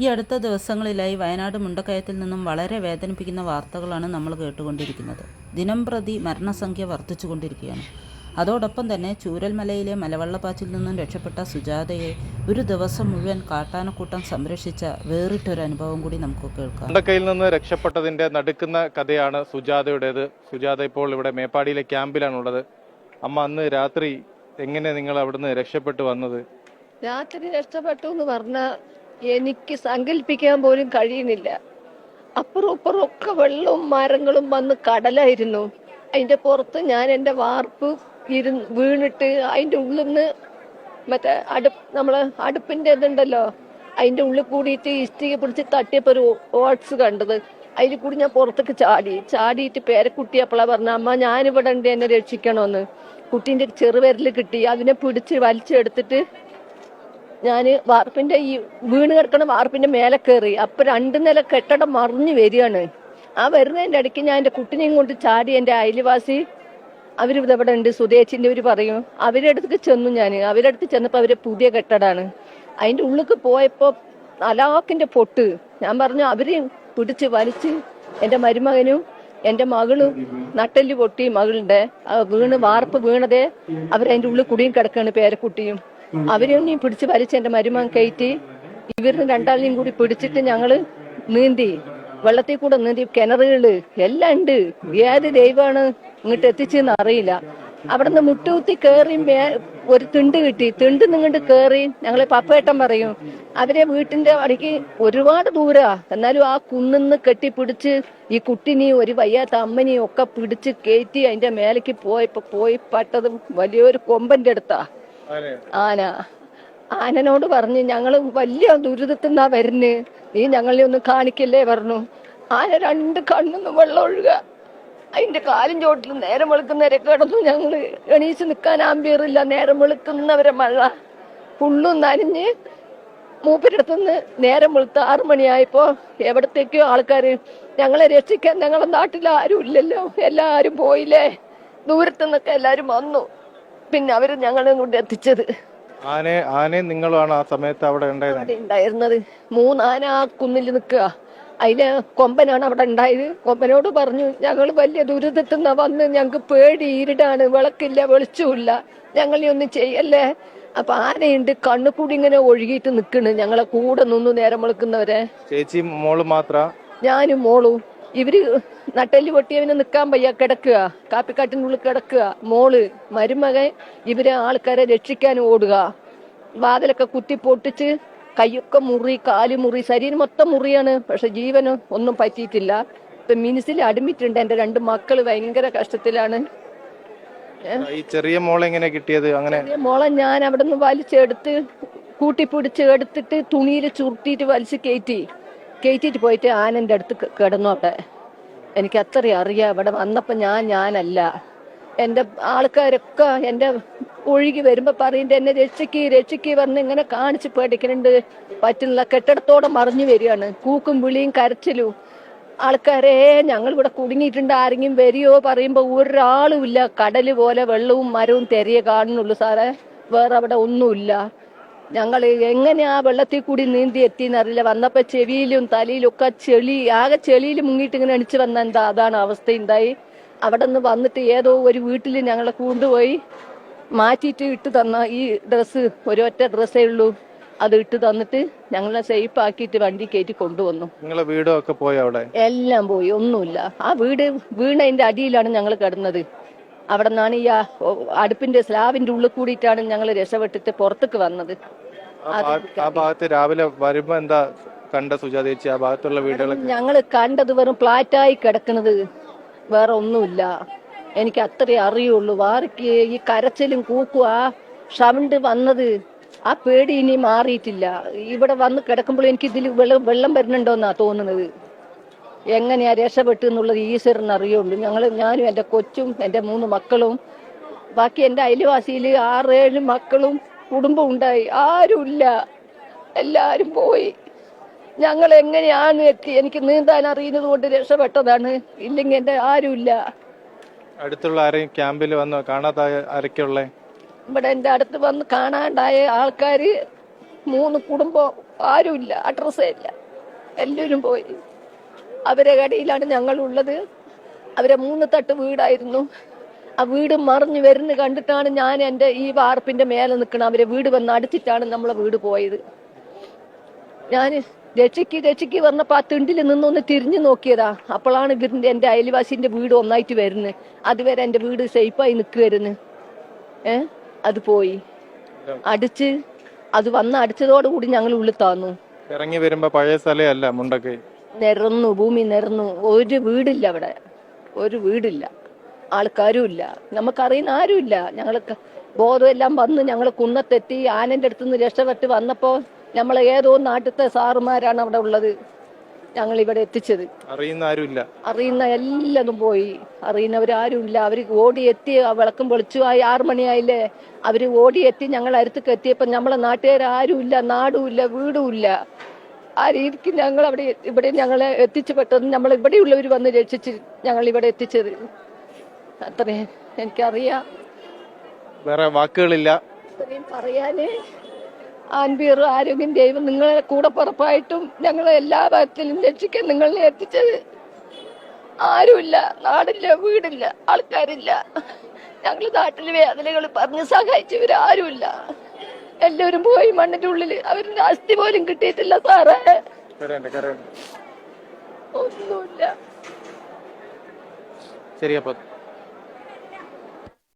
ഈ അടുത്ത ദിവസങ്ങളിലായി വയനാട് മുണ്ടക്കയത്തിൽ നിന്നും വളരെ വേദനിപ്പിക്കുന്ന വാർത്തകളാണ് നമ്മൾ കേട്ടുകൊണ്ടിരിക്കുന്നത്. ദിനം പ്രതി മരണസംഖ്യ വർദ്ധിച്ചുകൊണ്ടിരിക്കുകയാണ്. അതോടൊപ്പം തന്നെ ചൂരൽമലയിലെ മലവെള്ളപ്പാച്ചിൽ നിന്നും രക്ഷപ്പെട്ട സുജാതയെ ഒരു ദിവസം മുഴുവൻ കാട്ടാനക്കൂട്ടം സംരക്ഷിച്ച വേറിട്ടൊരു അനുഭവം കൂടി നമുക്ക് കേൾക്കാം. മുണ്ടക്കയിൽ നിന്ന് രക്ഷപ്പെട്ടതിന്റെ നടുക്കുന്ന കഥയാണ് സുജാതയുടേത്. സുജാത ഇപ്പോൾ ഇവിടെ മേപ്പാടിയിലെ ക്യാമ്പിലാണുള്ളത്. അമ്മ അന്ന് രാത്രി എങ്ങനെ നിങ്ങൾ അവിടുന്ന് രക്ഷപ്പെട്ടു വന്നത്? രാത്രി രക്ഷപ്പെട്ടു എന്ന് പറഞ്ഞാ എനിക്ക് സങ്കല്പിക്കാൻ പോലും കഴിയുന്നില്ല. അപ്പുറം ഇപ്പുറം ഒക്കെ വെള്ളവും മരങ്ങളും വന്ന് കടലായിരുന്നു. അതിന്റെ പുറത്ത് ഞാൻ എന്റെ വാർപ്പ് ഇരുന്ന് വീണിട്ട് അതിന്റെ ഉള്ളിൽ നിന്ന് മറ്റേ അടുപ്പ് നമ്മൾ അടുപ്പിന്റെ ഇതുണ്ടല്ലോ അതിന്റെ ഉള്ളിൽ കൂടിയിട്ട് ഇഷ്ടിക പിടിച്ച് തട്ടിയപ്പോ ഒരു ഓട്സ് കണ്ടത്. അതിൽ കൂടി ഞാൻ പുറത്തേക്ക് ചാടി. ചാടിയിട്ട് പേരക്കുട്ടിയപ്പോളാ പറഞ്ഞ അമ്മ ഞാനിവിടെ ഉണ്ട് എന്നെ രക്ഷിക്കണമെന്ന്. കുട്ടീന്റെ ചെറുവിരൽ കിട്ടി. അതിനെ പിടിച്ച് വലിച്ചെടുത്തിട്ട് ഞാൻ വാർപ്പിന്റെ ഈ വീണ് കിടക്കണ വാർപ്പിന്റെ മേലെ കയറി അപ്പൊ രണ്ട് നില കെട്ടിടം മറിഞ്ഞു വരികയാണ്. ആ വരുന്നതിന്റെ ഇടയ്ക്ക് ഞാൻ എന്റെ കുട്ടിനെയും കൊണ്ട് ചാടി എന്റെ അയൽവാസി അവർ ഇവിടെ ഉണ്ട്? സുദേശിന്റെ അവർ പറയും. അവരുടെ അടുത്തേക്ക് ചെന്നു ഞാൻ അവരുടെ അടുത്ത് ചെന്നപ്പോ അവർ പുതിയ കെട്ടിടാണ് അതിന്റെ ഉള്ളിക്ക് പോയപ്പോ അലാക്കിന്റെ പൊട്ട്. ഞാൻ പറഞ്ഞു അവർ പിടിച്ച് വലിച്ച് എന്റെ മരുമകനും എന്റെ മകളും നട്ടെല്ല് പൊട്ടി മകളുടെ. വീണ് വാർപ്പ് വീണതേ അവരതിന്റെ ഉള്ളിൽ കുടിയും കിടക്കാണ് പേരക്കുട്ടിയും. അവരെയും പിടിച്ച് വലിച്ച് എന്റെ മരുമകൻ കയറ്റി ഇവരിന് രണ്ടാളിനെയും കൂടി പിടിച്ചിട്ട് ഞങ്ങൾ നീന്തി വെള്ളത്തിൽ കൂടെ നീന്തി കിണറുകൾ എല്ലാം ഉണ്ട്. ഏത് ദൈവമാണ് ഇങ്ങോട്ട് എത്തിച്ചെന്ന് അറിയില്ല. അവിടുന്ന് മുട്ടുകുത്തി കയറി ഒരു തിണ്ട് കിട്ടി. തിണ്ട് നിങ്ങോട്ട് കയറി ഞങ്ങളെ പപ്പേട്ടൻ പറയും അവരെ വീട്ടിന്റെ അടിക്ക് ഒരുപാട് ദൂരാ. എന്നാലും ആ കുന്നിന്ന് കെട്ടിപ്പിടിച്ച് ഈ കുട്ടിനെയും ഒരു വയ്യാത്ത അമ്മനെയും ഒക്കെ പിടിച്ച് കയറ്റി അതിന്റെ മേലേക്ക് പോയപ്പോ പോയി പട്ടത് വലിയൊരു കൊമ്പന്റെ അടുത്താ. ആന. ആനനോട് പറഞ്ഞു ഞങ്ങൾ വലിയ ദുരിതത്തിൽ നിന്നാ വരുന്ന്. നീ ഞങ്ങളെ ഒന്ന് കാണിക്കല്ലേ? പറഞ്ഞു. ആന രണ്ട് കണ്ണൊന്ന് വെള്ളം ഒഴുക. അതിന്റെ കാലും ചോട്ടിൽ നേരം വെളുക്കുന്നവരെ കിടന്നു ഞങ്ങൾ. എണീച്ച് നിൽക്കാൻ ആമ്പിയറില്ല. നേരം വെളുക്കുന്നവരെ മഴ. ഫുള്ളും നനഞ്ഞ് മൂപ്പരടുത്തുനിന്ന് നേരം വെളുത്ത് ആറു മണിയായപ്പോ എവിടത്തേക്കോ ആൾക്കാര് ഞങ്ങളെ രക്ഷിക്കാൻ ഞങ്ങളെ നാട്ടിൽ ആരും ഇല്ലല്ലോ. എല്ലാരും പോയില്ലേ? ദൂരത്തുനിന്നൊക്കെ എല്ലാരും വന്നു. പിന്നെ അവർ ഞങ്ങളെ ഇങ്ങോട്ട് എത്തിച്ചത്. ആനെ ആനയും നിങ്ങളാണ് ആ സമയത്ത് അവിടെ ഉണ്ടായത് അവിടെ ഉണ്ടായിരുന്നത്. മൂന്നാന ആ കുന്നിൽ നിൽക്കുക. അതിലെ കൊമ്പനാണ് അവിടെ ഉണ്ടായത്. കൊമ്പനോട് പറഞ്ഞു ഞങ്ങൾ വലിയ ദുരിതത്തിൽ നിന്നാ വന്ന് ഞങ്ങൾക്ക് പേടി ഇരുടാണ് വിളക്കില്ല വെളിച്ചമില്ല ഞങ്ങളെ ഒന്നും ചെയ്യല്ലേ? അപ്പൊ ആനയുണ്ട് കണ്ണു കൂടി ഇങ്ങനെ ഒഴുകിയിട്ട് നിക്കണ് ഞങ്ങളെ കൂടെ നിന്നു നേരം വെളുക്കുന്നവരെ. ചേച്ചി മോൾ മാത്ര? ഞാനും മോളും. ഇവർ നട്ടെല്ല് പൊട്ടിയവന് നിക്കാൻ വയ്യ കിടക്കുക. കാപ്പിക്കാട്ടിനുള്ളിൽ കിടക്കുക. മോൾ മരുമകൻ ഇവരെ ആൾക്കാരെ രക്ഷിക്കാൻ ഓടുക. വാതിലൊക്കെ കുത്തി പൊട്ടിച്ച് കൈയൊക്കെ മുറി കാൽ മുറി ശരീരം മൊത്തം മുറിയാണ്. പക്ഷെ ജീവന് ഒന്നും പറ്റിയിട്ടില്ല. ഇപ്പൊ മിനിസിൽ അഡ്മിറ്റ് ഉണ്ട്. എന്റെ രണ്ട് മക്കൾ ഭയങ്കര കഷ്ടത്തിലാണ്. ഈ ചെറിയ മോളെ എങ്ങനെ കിട്ടിയത്? അങ്ങനെ മോളെ ഞാൻ അവിടെ നിന്ന് വലിച്ചെടുത്ത് കൂട്ടിപ്പിടിച്ച് എടുത്തിട്ട് തുണിയിൽ ചുരുട്ടിട്ട് വലിച്ച് കയറ്റി. കയറ്റിയിട്ട് പോയിട്ട് ആനന്റെ അടുത്ത് കിടന്നു അവിടെ. എനിക്ക് അത്രയും അറിയാം. ഇവിടെ വന്നപ്പോൾ ഞാൻ ഞാനല്ല. എന്റെ ആൾക്കാരൊക്കെ എന്റെ ഒഴുകി വരുമ്പോൾ പറയുന്നുണ്ട് എന്നെ രക്ഷിക്ക് രക്ഷിക്ക് വന്ന് ഇങ്ങനെ കാണിച്ച് പേടിക്കുന്നുണ്ട് പറ്റുന്നില്ല കെട്ടിടത്തോടെ മറിഞ്ഞു വരികയാണ്. കൂക്കും വിളിയും കരച്ചിലും. ആൾക്കാരെ ഞങ്ങൾ ഇവിടെ കുടുങ്ങിയിട്ടുണ്ട്. ആരെങ്കിലും വരിയോ പറയുമ്പോ ഒരാളും ഇല്ല കടൽ പോലെ വെള്ളവും മരവും തെരയെ കാണുന്നുള്ളൂ സാറേ. വേറെ അവിടെ ഒന്നുമില്ല. ഞങ്ങൾ എങ്ങനെ ആ വെള്ളത്തിൽ കൂടി നീന്തി എത്തിയെന്നറിയില്ല വന്നപ്പോൾ ചെവിയിലും തലയിലും ഒക്കെ ചെളി ആകെ ചെളിയിൽ മുങ്ങിയിട്ട് ഇങ്ങനെ അണിച്ചു വന്ന എന്താ അതാണ് അവസ്ഥ ഉണ്ടായി അവിടെ നിന്ന് വന്നിട്ട് ഏതോ ഒരു വീട്ടിൽ ഞങ്ങളെ കൊണ്ടുപോയി മാറ്റിയിട്ട് ഇട്ട് തന്ന ഈ ഡ്രസ്സ് ഒരൊറ്റ ഡ്രസ്സേ ഉള്ളൂ. അത് ഇട്ട് തന്നിട്ട് ഞങ്ങളെ സേഫ് ആക്കിയിട്ട് വണ്ടി കയറ്റി കൊണ്ടുവന്നു. നിങ്ങളെ വീടും ഒക്കെ പോയി അവിടെ? എല്ലാം പോയി. ഒന്നുമില്ല. ആ വീട് വീണതിന്റെ അടിയിലാണ് ഞങ്ങൾ കിടന്നത്. അവിടെ നിന്നാണ് ഈ അടുപ്പിന്റെ സ്ലാബിന്റെ ഉള്ളിൽ കൂടിയിട്ടാണ് ഞങ്ങൾ രക്ഷപ്പെട്ടിട്ട് പുറത്തേക്ക് വന്നത്. ആ ഭാഗ- ഭാഗത്ത് രാവിലെ വരുമ്പോ എന്താ കണ്ട സുജാത ചേച്ചി? ആ ഭാഗത്തുള്ള വീടുകളൊക്കെ? ഞങ്ങൾ കണ്ടത് വെറും ഫ്ലാറ്റായി കിടക്കുന്നത് വേറെ ഒന്നുമില്ല. എനിക്ക് അത്രേ അറിയുള്ളൂ. വാർക്ക് ഈ കരച്ചിലും കൂക്കും ആ ഷവിണ്ട് വന്നത് ആ പേടി ഇനി മാറിയിട്ടില്ല. ഇവിടെ വന്ന് കിടക്കുമ്പോൾ എനിക്ക് ഇതിൽ വെള്ളം വെള്ളം വരുന്നുണ്ടോന്നാ തോന്നുന്നത്. എങ്ങനെയാ രക്ഷപ്പെട്ടു എന്നുള്ളത് ഈശ്വരന് അറിയുള്ളൂ. ഞങ്ങൾ ഞാനും എന്റെ കൊച്ചും എന്റെ മൂന്ന് മക്കളും ബാക്കി എന്റെ അയൽവാസിയിൽ ആറേഴ് മക്കളും കുടുംബം ഉണ്ടായി. ആരുമില്ല. എല്ലാരും പോയി. ഞങ്ങൾ എങ്ങനെയാണ് എത്തി? എനിക്ക് നീന്താൻ അറിയുന്നത് കൊണ്ട് രക്ഷപ്പെട്ടതാണ്. ഇല്ലെങ്കിൽ എന്റെ ആരുമില്ല. അടുത്തുള്ള ആരെയും ക്യാമ്പിൽ വന്നോ? കാണാത്ത ആരൊക്കെയുള്ളേ? ഇവിടെ എന്റെ അടുത്ത് വന്ന് കാണാണ്ടായ ആൾക്കാർ മൂന്ന് കുടുംബം ആരുമില്ല. അഡ്രസ്സേ ഇല്ല. എല്ലാവരും പോയി. അവരെ കടയിലാണ് ഞങ്ങളുള്ളത്. അവരെ മൂന്ന് തട്ട് വീടായിരുന്നു. ആ വീട് മറിഞ്ഞു വരുന്ന കണ്ടിട്ടാണ് ഞാൻ എന്റെ ഈ വാർപ്പിന്റെ മേലെ നിൽക്കണം അവരെ വീട് വന്ന് അടിച്ചിട്ടാണ് നമ്മളെ വീട് പോയത്. ഞാൻ രക്ഷയ്ക്ക് രക്ഷയ്ക്ക് പറഞ്ഞപ്പോ ആ തിണ്ടിൽ നിന്നൊന്ന് തിരിഞ്ഞു നോക്കിയതാ. അപ്പോഴാണ് ഇവരിന്റെ എന്റെ അയൽവാസിന്റെ വീട് ഒന്നായിട്ട് വരുന്നത്. അതുവരെ എന്റെ വീട് സേഫായി നിൽക്കുമായിരുന്നു ഏ? അത് പോയി. അടിച്ച് അത് വന്ന് അടിച്ചതോടുകൂടി ഞങ്ങൾ ഉള്ളിൽ താന്നു. ഇറങ്ങി വരുമ്പോ പഴയ സ്ഥലമല്ല മുണ്ടക്കൈ. നിരന്നു ഭൂമി നിരന്നു. ഒരു വീടില്ല അവിടെ. ഒരു വീടില്ല. ആൾക്കാരും ഇല്ല നമുക്കറിയുന്ന ആരുമില്ല. ഞങ്ങൾ ബോധമെല്ലാം വന്ന് ഞങ്ങൾ കുന്നത്തെത്തി ആനന്റെ അടുത്ത് നിന്ന് രക്ഷപ്പെട്ട് വന്നപ്പോ നമ്മൾ ഏതോ നാട്ടിലത്തെ സാറുമാരാണ് അവിടെ ഉള്ളത്. ഞങ്ങൾ ഇവിടെ എത്തിച്ചത്. അറിയുന്ന ആരുമില്ല. അറിയുന്ന എല്ലാതും പോയി. അറിയുന്നവരാരും ഇല്ല അവർ ഓടി എത്തി വിളക്കും വിളക്കും വെളിച്ചുമായി ആറു മണിയായില്ലേ? അവർ ഓടി എത്തി ഞങ്ങൾ അടുത്തേക്ക് എത്തിയപ്പോ നമ്മളെ നാട്ടുകാരും ഇല്ല നാടും ഇല്ല വീടും ഇല്ല ആ രീതിക്ക് ഞങ്ങൾ അവിടെ ഇവിടെ ഞങ്ങളെ എത്തിച്ചു പെട്ടെന്ന് നമ്മൾ ഇവിടെയുള്ളവർ വന്ന് രക്ഷിച്ച് ഞങ്ങൾ ഇവിടെ എത്തിച്ചത്. അത്രയും എനിക്കറിയാം. വേറെ വാക്കുകളില്ല. അത്രയും പറയാന് ആൻബീർ ആരോഗ്യം ദൈവം നിങ്ങളെ കൂടെ പുറപ്പായിട്ടും ഞങ്ങളെ എല്ലാ ഭാഗത്തിലും രക്ഷിക്കാൻ നിങ്ങളെ എത്തിച്ചത്. ആരുമില്ല. നാടില്ല വീടില്ല ആൾക്കാരില്ല. ഞങ്ങൾ നാട്ടിൽ വേദനകൾ പറഞ്ഞ് സഹായിച്ചവരാരുമില്ല. എല്ലാവരും പോയി മണ്ണിന്റെ ഉള്ളിൽ അവരുടെ അസ്ഥി പോലും കിട്ടിയിട്ടില്ല സാറേ. ഒന്നുമില്ല. ശരി അപ്പൊ